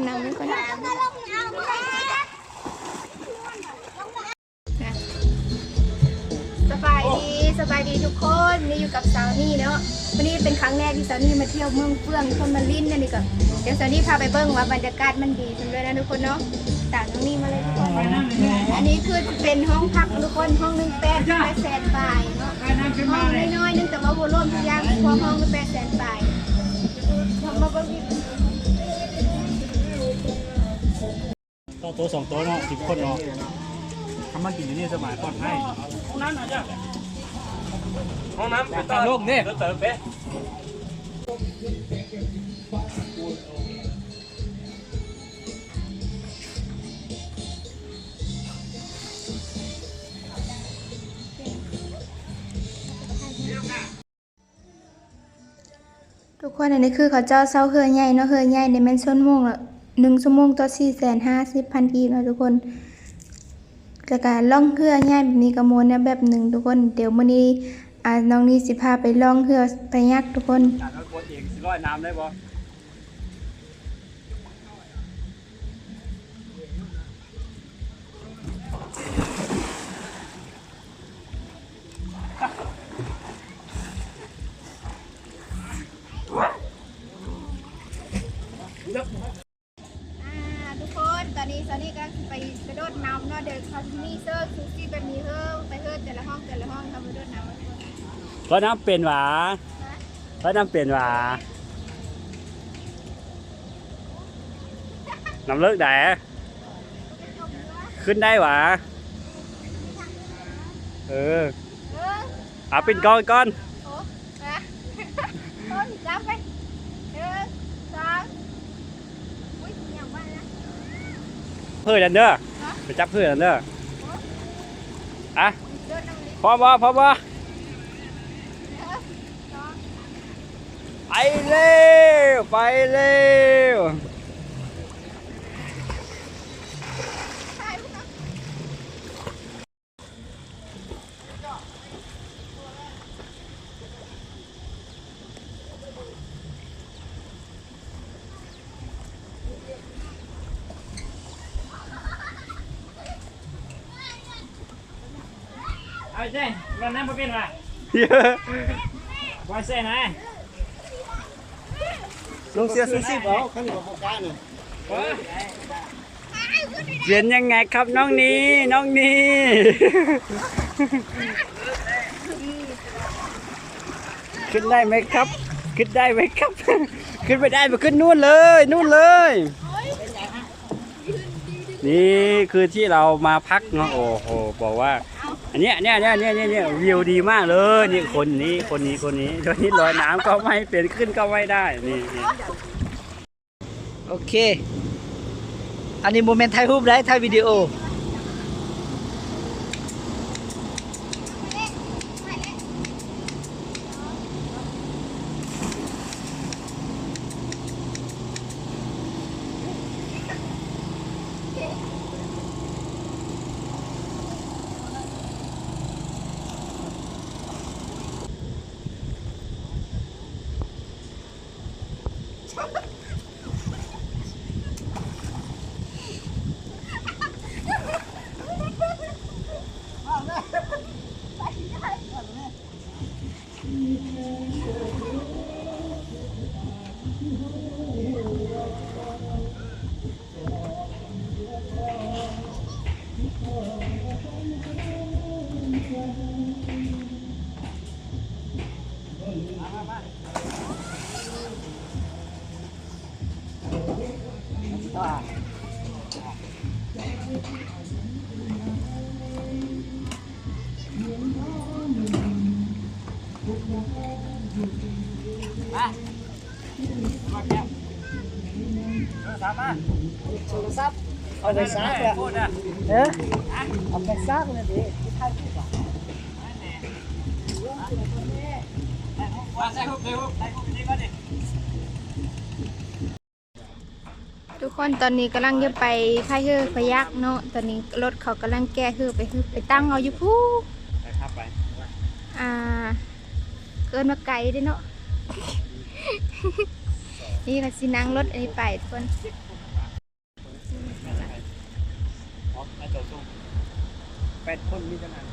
ำนำไม่ค่อยสบายดีสบายดีทุกคนนี่อยู่กับสาวนี่เนาะวันนี้เป็นครั้งแรกที่สาวนี่มาเที่ยวเมืองเฟื่องคนมาลิ้นนั่นนี่ก็เดี๋ยวสาวนี่พาไปเบิ้งว่าบรรยากาศมันดีจังเลยนะทุกคนเนาะตามน้องนี่มาเลยทุกคนอันนี้คือเป็นห้องพักทุกคนห้องหนึ่งแปดแปดแสนบาทเนาะห้องน้อยๆนึงแต่ว่าโวลุ่มทุกอย่างพอห้องก็แปดแสนบาทมาเบิ้ง ต้องโต๊ะสองโต๊ะเนาะสิบคนเนาะทำมากินอยู่นี่สบายปลอดภัยห้องน้ำเป็นตามโลกเนี่ยเติมเป๊ะทุกคนอันนี้คือเขาเจ้าเศร้าเฮือใหญ่เนาะเฮือใหญ่ในแม่นชั่วโมงละ หนึ่งชั่วโมงต่อสี่แสนห้าสิบพันกีบนะทุกคนกการล่องเรือง่ายแบบนี้กระมวลนะแบบหนึ่งทุกคน เดี๋ยวมื่อนี้อ่าน้องนี่สิพาไปล่องเรือไปยักทุกคนการรถกดเองสิร้อยน้ำได้ปะ ตอนนี้ซานี่กำลังไปกระโดดน้ำเนาะเดี๋ยวเขาจะมีเซิร์ฟซูซี่แบบนี้เฮ้อไปเฮ้อแต่ละห้องแต่ละห้องทำไปโดดน้ำทุกคนร้อยน้ำเป็นหวาร้อยน้ำเป็นหวาน้ำเลิกแดดขึ้นได้หวาเออเอาเป็นก้อนก้อน โอ้นะต้นจับไปหนึ่งสองอุ้ยอย่างว่านะ เพื่อนเด้อไปจับเพื่อนเด้ออะพร้อมบ่พร้อมบ่ไปเร็วไปเร็ว ถ่ายรูปเนาะ เอาเจ้วันนั้นมาเป็นไรเยอะวันเส้นไหนลงเสียซูซี่เอาขันกับโฟกัสเนี่ยเปลี่ยนยังไงครับน้องนี้น้องนี้ขึ้นได้ไหมครับ ขึ้นได้ไหมครับ ขึ้นไม่ได้มาขึ้นนู่นเลยนู่นเลย นี่คือที่เรามาพักเนาะโอ้โหบอกว่า อันเนี้ยเนี่ยเนี่ยเนี่ยเนี่ยเนี่ยวิวดีมากเลยนี่คนนี้คนนี้คนนี้ตอนนี้ลอยน้ำก็ไม่เป็นขึ้นก็ไม่ได้นี่นี่โอเค อันนี้โมเมนต์ถ่ายรูปได้ถ่ายวิดีโอ Ha ha ha! เอาไปซักเลยพูดนะเออเอาไปซักเลยดิที่ถ่ายรูปอะมาใส่หุบใส่หุบใส่หุบนี่ก็ดิทุกคนตอนนี้กำลังจะไปพายเฮือพยักเนาะตอนนี้รถเขากำลังแก้เฮือไปเฮือไปตั้งเอาอยู่ผู้ไปครับไปอ่า เกินมาไกลเด้เนาะนี่ก็สินั่งรถอันนี้ไปทุกคน แปดคนมีเท่านั้น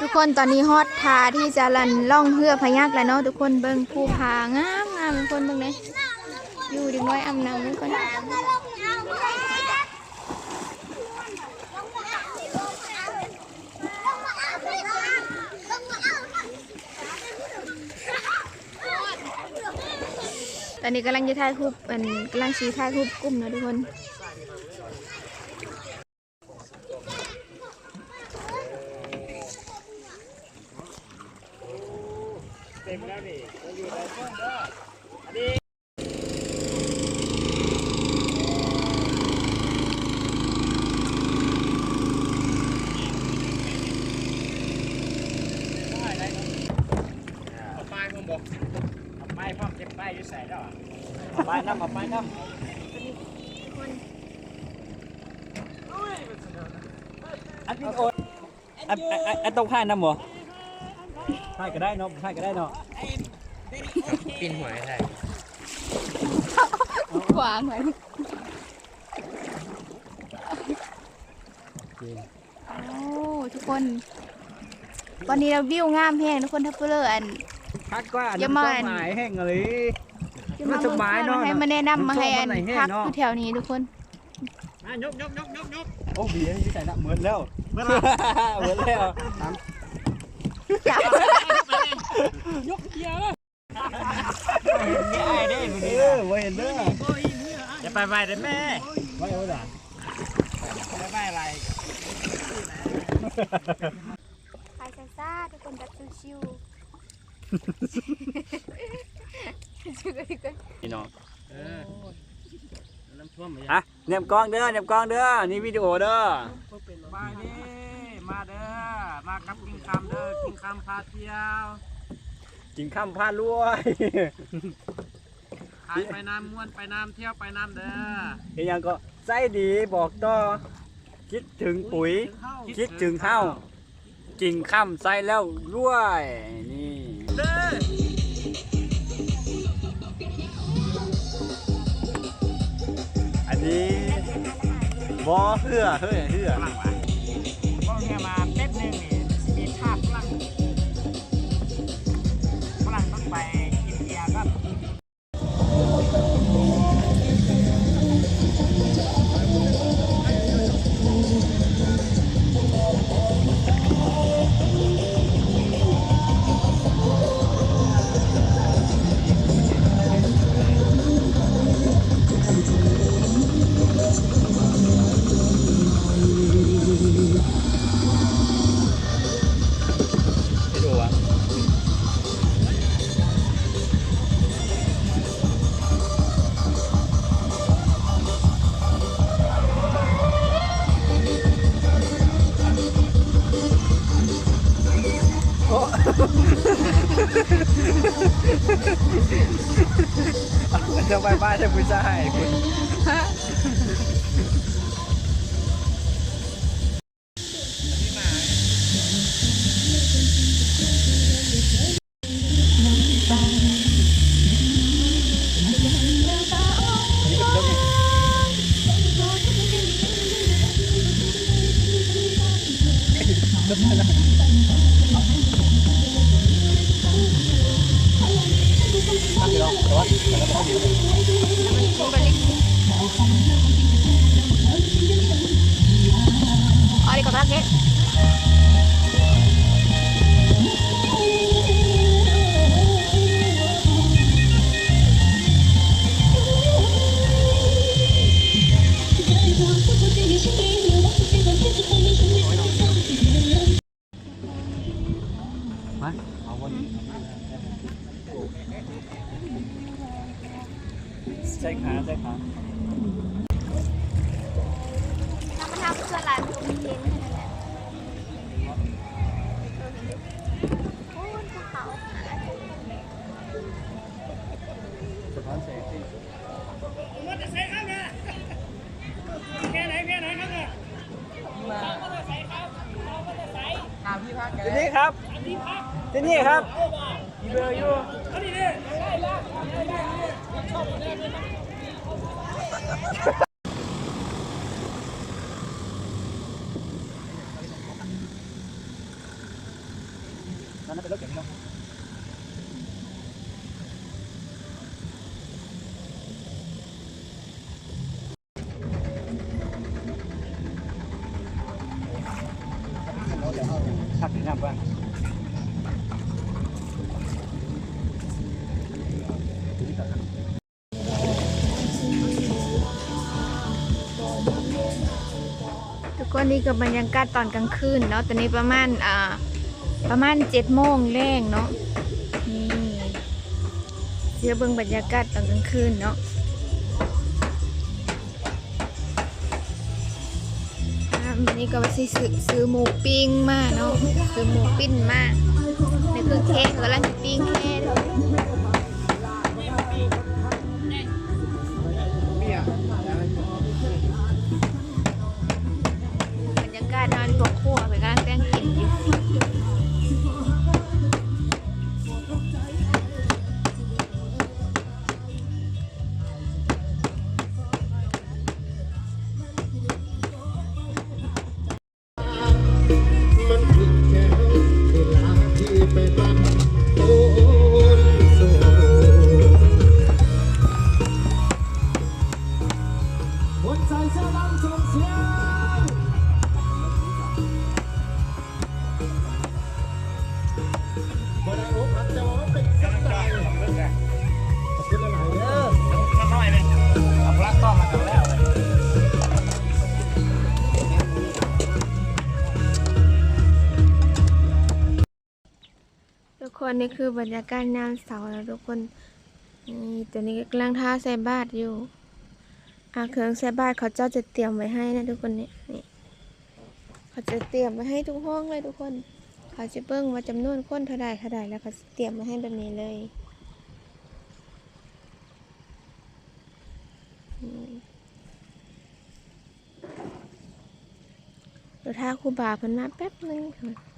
ทุกคนตอนนี้ฮอตทาที่จะลันล่องเฮือพยักแล้วเนาะทุกคนเบิ่งภูผางามงามทุกคนเบิ่งเลยอยู่ดีน้อยอำนำทุกคนตอนนี้กำลังจะถ่ายรูปเป็นกำลังชี้ถ่ายรูปกลุ่มเนาะทุกคน ต็มแล้วนี่เราอยู่ในช่วงเด้อเอาป้ายมาบอกเอาป้ายพร้อมเก็บป้ายอยู่ใส่แล้วอะเอาไปน้ำเอาไปน้ำอันนี้โอนอันอันอันอันต้องพายน้ำเหรอ พายก็ได้เนาะพายก็ได้เนาะปินหัวให้ได้ขวางหน่อยโอ้ทุกคนวันนี้เราวิวงามแห้งทุกคนทัพเปอร์อัน พักกว่าอย่ามาหมายแห้งเลยที่มันสบายเนอะให้มาแนะนำมาให้อันมันชอบอันไหนแห้งพักเนอะอยู่แถวนี้ทุกคนมายกยกยกยกยกโอ้เบียร์นี่ใส่ละเหมือนแล้วเมื่อไหร่เหมือนแล้วจับ ยกเกียร์เลยง่ายได้คนนี้เออไว้เห็นเด้ออย่าไปไปเด้อแม่ไว้เอาด่าไม่ไปอะไรไปซ่าทุกคนแบบชิวพี่น้องน้ำท่วมไหมฮะเนี่ยบกล้องเด้อเนี่ยบกล้องเด้อ นี่วิดีโอเด้อ มาดิมาเด้อ มากับกินคำเด้อกินคำพาเที่ยวกินข้ามพลาดรวยขายไปน้ำม้วนไปน้ำเที่ยวไปน้ำเด้อเฮียงก็ใจดีบอกต่อคิดถึงปุ๋ย คิดถึงข้าวกินข้ามใจแล้วรวยนี่ เด้ออันนี้บอเฮือเฮือเฮือ ฝรั่งวะพวกเนี่ยมาเป๊บนึงนี่ มี นี่ครับมีเบอร์อยู่ ทุกคนนี่กับบรรยากาศตอนกลางคืนเนาะ ตอนนี้ประมาณอ่าประมาณเจ็ดโมงแรงเนาะ นี่เดี๋ยวเบิ่งบรรยากาศตอนกลางคืนเนาะวันนี้ก็ว่าสิซื้อซื้อหมูปิ้งมาเนาะ ซื้อหมูปิ้งมานี่คือเค้กกำลังปิ้งเค้ คนนี่คือบรรยากาศยามเสาร์นะทุกคนนี่ตัวนี้กำลังท่าใส่บาตรอยู่อาเครื่องใส่บาตรเขาเจ้าจะเตรียมไว้ให้นะทุกคนเนี่ยนี่เขาจะเตรียมไว้ให้ทุกห้องเลยทุกคน เขาจะเบิ่งว่าจำนวนคนเท่าใดเท่าใดแล้วเขาเตรียมไว้ให้แบบนี้เลยเดี๋ยวถ้าครูบาเพิ่นมาแป๊บนึงค่ะ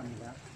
อนนี้